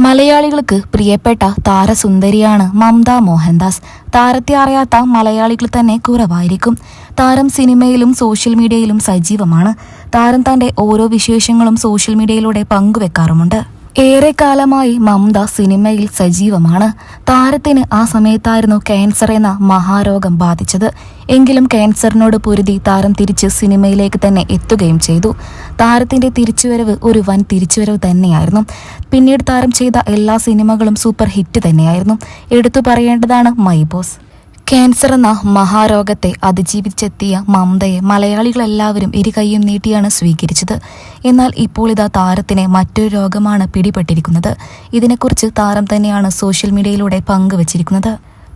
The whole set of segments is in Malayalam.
മലയാളികൾക്ക് പ്രിയപ്പെട്ട താരസുന്ദരിയാണ് മമത മോഹൻദാസ്. താരത്തെ അറിയാത്ത മലയാളികൾ തന്നെ കുറവായിരിക്കും. താരം സിനിമയിലും സോഷ്യൽ മീഡിയയിലും സജീവമാണ്. താരം തന്റെ ഓരോ വിശേഷങ്ങളും സോഷ്യൽ മീഡിയയിലൂടെ പങ്കുവെക്കാറുമുണ്ട്. ഏറെക്കാലമായി മമത സിനിമയിൽ സജീവമാണ്. താരത്തിന് ആ സമയത്തായിരുന്നു ക്യാൻസർ എന്ന മഹാരോഗം ബാധിച്ചത്. എങ്കിലും ക്യാൻസറിനോട് പൊരുതി താരം തിരിച്ച് സിനിമയിലേക്ക് തന്നെ എത്തുകയും ചെയ്തു. താരത്തിന്റെ തിരിച്ചുവരവ് ഒരു വൻ തിരിച്ചുവരവ് തന്നെയായിരുന്നു. പിന്നീട് താരം ചെയ്ത എല്ലാ സിനിമകളും സൂപ്പർ ഹിറ്റ് തന്നെയായിരുന്നു. എടുത്തു പറയേണ്ടതാണ് മൈ ബോസ്. ക്യാൻസർ എന്ന മഹാരോഗത്തെ അതിജീവിച്ചെത്തിയ മമതയെ മലയാളികളെല്ലാവരും ഇരുകൈയും നീട്ടിയാണ് സ്വീകരിച്ചത്. എന്നാൽ ഇപ്പോൾ ഇതാ താരത്തിനെ മറ്റൊരു രോഗമാണ് പിടിപെട്ടിരിക്കുന്നത്. ഇതിനെക്കുറിച്ച് താരം തന്നെയാണ് സോഷ്യൽ മീഡിയയിലൂടെ പങ്കുവച്ചിരിക്കുന്നത്.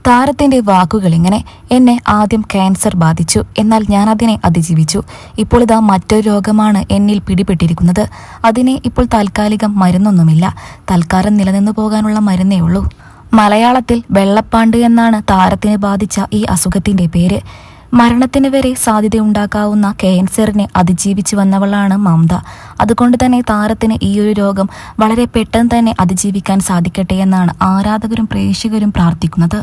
താരത്തിന്റെ വാക്കുകൾ ഇങ്ങനെ എന്നെ ആദ്യം ക്യാൻസർ ബാധിച്ചു എന്നാൽ ഞാൻ അതിനെ അതിജീവിച്ചു. ഇപ്പോൾ ഇതാ മറ്റൊരു രോഗമാണ് എന്നിൽ പിടിപെട്ടിരിക്കുന്നത്. അതിനെ ഇപ്പോൾ താൽക്കാലികം മരുന്നൊന്നുമില്ല. തൽക്കാലം നിലനിന്നു പോകാനുള്ള മരുന്നേ ഉള്ളൂ. മലയാളത്തിൽ വെള്ളപ്പാണ്ട് എന്നാണ് താരത്തിന് ബാധിച്ച ഈ അസുഖത്തിന്റെ പേര്. മരണത്തിന് വരെ സാധ്യതയുണ്ടാക്കാവുന്ന ക്യാൻസറിനെ അതിജീവിച്ചു വന്നവളാണ് മമത. അതുകൊണ്ട് തന്നെ താരത്തിന് ഈ ഒരു രോഗം വളരെ പെട്ടെന്ന് തന്നെ അതിജീവിക്കാൻ സാധിക്കട്ടെ എന്നാണ് ആരാധകരും പ്രേക്ഷകരും പ്രാർത്ഥിക്കുന്നത്.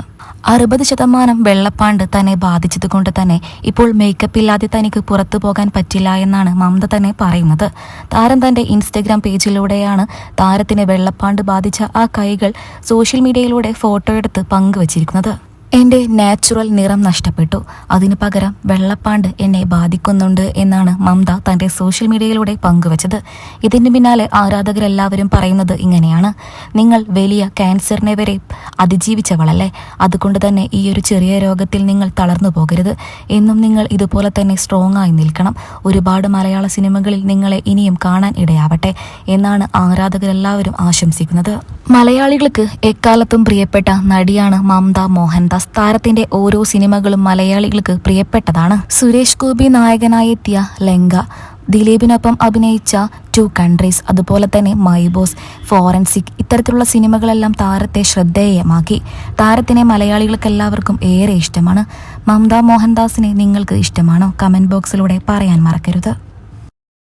അറുപത് ശതമാനം വെള്ളപ്പാണ്ട് തന്നെ ബാധിച്ചതുകൊണ്ട് തന്നെ ഇപ്പോൾ മേക്കപ്പ് ഇല്ലാതെ തനിക്ക് പുറത്തു പോകാൻ പറ്റില്ല എന്നാണ് മമത തന്നെ പറയുന്നത്. താരം തന്റെ ഇൻസ്റ്റഗ്രാം പേജിലൂടെയാണ് താരത്തിന് വെള്ളപ്പാണ്ട് ബാധിച്ച ആ കൈകൾ സോഷ്യൽ മീഡിയയിലൂടെ ഫോട്ടോ എടുത്ത് പങ്കുവച്ചിരിക്കുന്നത്. എന്റെ നാച്ചുറൽ നിറം നഷ്ടപ്പെട്ടു. അതിനു പകരം വെള്ളപ്പാണ്ട് എന്നെ ബാധിക്കുന്നുണ്ട് എന്നാണ് മമത തന്റെ സോഷ്യൽ മീഡിയയിലൂടെ പങ്കുവച്ചത്. ഇതിന് പിന്നാലെ ആരാധകരെല്ലാവരും പറയുന്നത് ഇങ്ങനെയാണ്. നിങ്ങൾ വലിയ ക്യാൻസറിനെ വരെ അതിജീവിച്ചവളല്ലേ? അതുകൊണ്ട് തന്നെ ഈ ഒരു ചെറിയ രോഗത്തിൽ നിങ്ങൾ തളർന്നു പോകരുത്. എന്നും നിങ്ങൾ ഇതുപോലെ തന്നെ സ്ട്രോങ് ആയി നിൽക്കണം. ഒരുപാട് മലയാള സിനിമകളിൽ നിങ്ങളെ ഇനിയും കാണാൻ ഇടയാവട്ടെ എന്നാണ് ആരാധകരെല്ലാവരും ആശംസിക്കുന്നത്. മലയാളികൾക്ക് എക്കാലത്തും പ്രിയപ്പെട്ട നടിയാണ് മമത മോഹൻദാസ്. താരത്തിന്റെ ഓരോ സിനിമകളും മലയാളികൾക്ക് പ്രിയപ്പെട്ടതാണ്. സുരേഷ് ഗോപി നായകനായെത്തിയ ലങ്ക ദിലീപിനൊപ്പം അഭിനയിച്ച ടു കൺട്രീസ് അതുപോലെ തന്നെ മൈബോസ് ഫോറൻസിക് ഇത്തരത്തിലുള്ള സിനിമകളെല്ലാം താരത്തെ ശ്രദ്ധേയമാക്കി. താരത്തിനെ മലയാളികൾക്ക് എല്ലാവർക്കും ഏറെ ഇഷ്ടമാണ്. മമത മോഹൻദാസിനെ നിങ്ങൾക്ക് ഇഷ്ടമാണോ? കമന്റ് ബോക്സിലൂടെ പറയാൻ മറക്കരുത്.